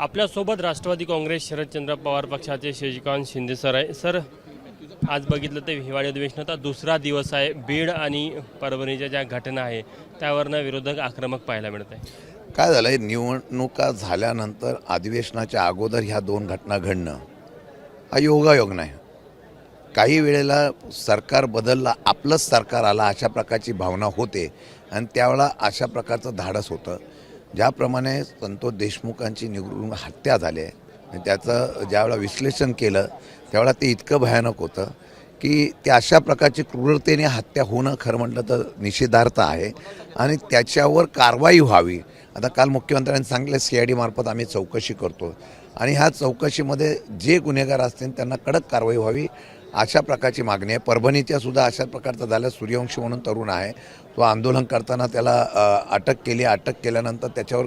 आपल्यासोबत राष्ट्रवादी काँग्रेस शरदचंद्र पवार पक्षाचे शशिकांत शिंदे सर आहे. सर आज बघितलं तर हिवाळी अधिवेशनाचा दुसरा दिवस आहे. बीड आणि परभणीच्या ज्या घटना आहे त्यावरनं विरोधक आक्रमक पाहायला मिळत आहे काय झालंय निवडणुका झाल्यानंतर अधिवेशनाच्या अगोदर ह्या दोन घटना घडणं हा योगायोग नाही. काही वेळेला सरकार बदलला आपलंच सरकार आला अशा प्रकारची भावना होते आणि त्यावेळेला अशा प्रकारचं धाडस होतं. ज्याप्रमाणे संतोष देशमुखांची निवडून हत्या झाली आहे आणि त्याचं ज्यावेळेला विश्लेषण केलं त्यावेळेला ते इतकं भयानक होतं की त्या अशा प्रकारची क्रूरतेने हत्या होणं खरं म्हटलं तर निषेधार्थ आहे. आणि त्याच्यावर कारवाई व्हावी. आता काल मुख्यमंत्र्यांनी सांगितलं सी आय डी मार्फत आम्ही चौकशी करतो. आणि ह्या चौकशीमध्ये जे गुन्हेगार असतील त्यांना कडक कारवाई व्हावी. अशा प्रकारची मागणी आहे. परभणीच्या सुद्धा अशा प्रकारचं झालं. सूर्यवंशी म्हणून तरुण आहे. तो आंदोलन करताना त्याला अटक केली. अटक केल्यानंतर त्याच्यावर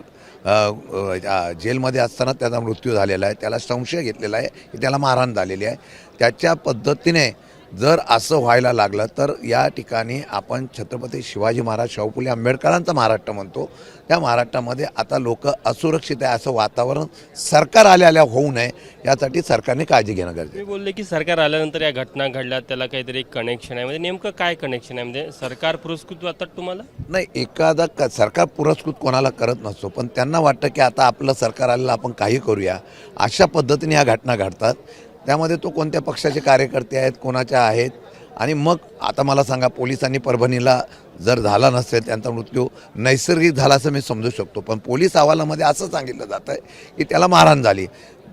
जेलमध्ये असताना त्याचा मृत्यू झालेला आहे. त्याला संशय घेतलेला आहे की त्याला मारहाण झालेली आहे. त्याच्या पद्धतीने जर असं व्हायला लागलं तर या ठिकाणी आपण छत्रपती शिवाजी महाराज शाहू फुले आंबेडकरांचा महाराष्ट्र म्हणतो. त्या महाराष्ट्रामध्ये आता लोक असुरक्षित आहे असं वातावरण सरकार आल्या आल्या होऊ नये यासाठी सरकारने काळजी घेणं गरजेचं. मी बोलले की सरकार आल्यानंतर या घटना घडल्या त्याला काहीतरी कनेक्शन आहे. म्हणजे नेमकं काय कनेक्शन आहे? म्हणजे सरकार पुरस्कृत वाटतात तुम्हाला? नाही एखादा क सरकार पुरस्कृत कोणाला करत नसतो पण त्यांना वाटतं की आता आपलं सरकार आलेलं आपण काही करूया. अशा पद्धतीने ह्या घटना घडतात. त्यामध्ये तो कोणत्या पक्षाचे कार्यकर्ते आहेत कोणाच्या आहेत? आणि मग आता मला सांगा पोलिसांनी परभणीला जर झाला नसेल त्यांचा मृत्यू नैसर्गिक झाला असं मी समजू शकतो. पण पोलीस अहवालामध्ये असं सांगितलं जातं आहे की त्याला मारहाण झाली.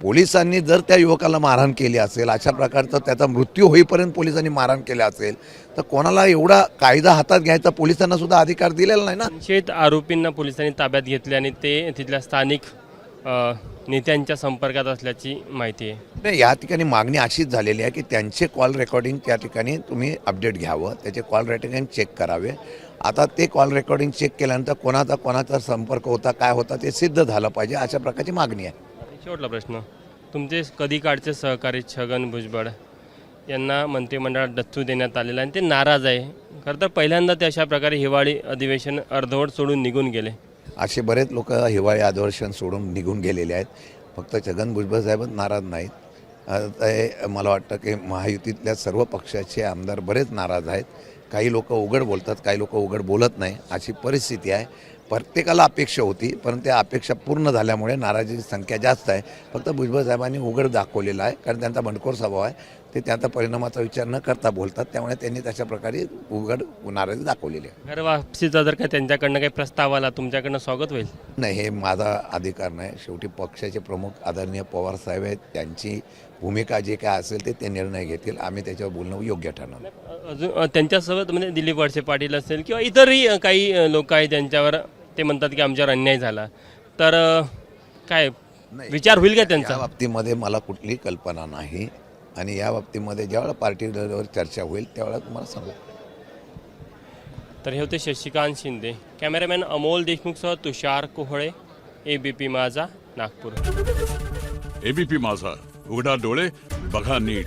पोलिसांनी जर त्या युवकाला मारहाण केली असेल अशा प्रकारचा त्याचा मृत्यू होईपर्यंत पोलिसांनी मारहाण केलं असेल तर कोणाला एवढा कायदा हातात घ्यायचा? पोलिसांना सुद्धा अधिकार दिलेला नाही ना? शेत आरोपींना पोलिसांनी ताब्यात घेतले आणि ते तिथल्या स्थानिक नेत्यांच्या संपर्कात असल्याची माहिती आहे. नाही या ठिकाणी मागणी अशीच झालेली आहे की त्यांचे कॉल रेकॉर्डिंग त्या ठिकाणी तुम्ही अपडेट घ्यावं त्याचे कॉल रेकॉर्डिंग चेक करावे. आता ते कॉल रेकॉर्डिंग चेक केल्यानंतर कोणाचा कोणाचा संपर्क होता काय होता ते सिद्ध झालं पाहिजे अशा प्रकारची मागणी आहे. शेवटला प्रश्न तुमचे कधी काळचे सहकारी छगन भुजबळ यांना मंत्रिमंडळात डच्चू देण्यात आलेला आहे आणि ते नाराज आहे. खरं तर पहिल्यांदा ते अशा प्रकारे हिवाळी अधिवेशन अर्धवट सोडून निघून गेले. असे बरेच लोक हिवाळी अधिवेशन सोडून निघून गेलेले आहेत. फक्त छगन भुजबळ साहेबच नाराज नाहीत. ते मला वाटतं की महायुतीतल्या सर्व पक्षाचे आमदार बरेच नाराज आहेत. काही लोक उघड बोलतात काही लोक उघड बोलत नाही. अशी परिस्थिती आहे. प्रत्येकाला अपेक्षा होती परंतु त्या अपेक्षा पूर्ण झाल्यामुळे नाराजीची संख्या जास्त आहे. फक्त भुजबळ साहेबांनी उघड दाखवलेला आहे कारण त्यांचा बंडखोर स्वभाव आहे. ते त्यांचा परिणामाचा विचार न करता बोलतात त्यामुळे त्यांनी तशा प्रकारे उघड नाराजी दाखवलेली. आहे घर वापसीचा जर का त्यांच्याकडनं काही प्रस्ताव आला तुमच्याकडनं स्वागत होईल? नाही हे माझा अधिकार नाही. शेवटी पक्षाचे प्रमुख आदरणीय पवार साहेब आहेत. त्यांची भूमिका जे काय असेल ते ते निर्णय घेतील. आम्ही त्याच्यावर बोलणं योग्य ठरणार अजून त्यांच्यासोबत म्हणजे दिलीप वळसे पाटील असेल किंवा इतरही काही लोक आहेत त्यांच्यावर ते म्हणतात की आमच्यावर अन्याय झाला. तर काय विचार होईल का या त्यांचा? बाबतीमध्ये मला कुठलीही कल्पना नाही. आणि या बाबतीमध्ये ज्यावेळेला पार्टी लेवलवर चर्चा होईल त्यावेळेला तुम्हाला सांगू. तर हे होते Shashikant Shinde. Cameraman Amol देशमुखसह Tushar Kohale A B P माझा नागपूर. एबीपी माझा उघडा डोळे बघा नीट.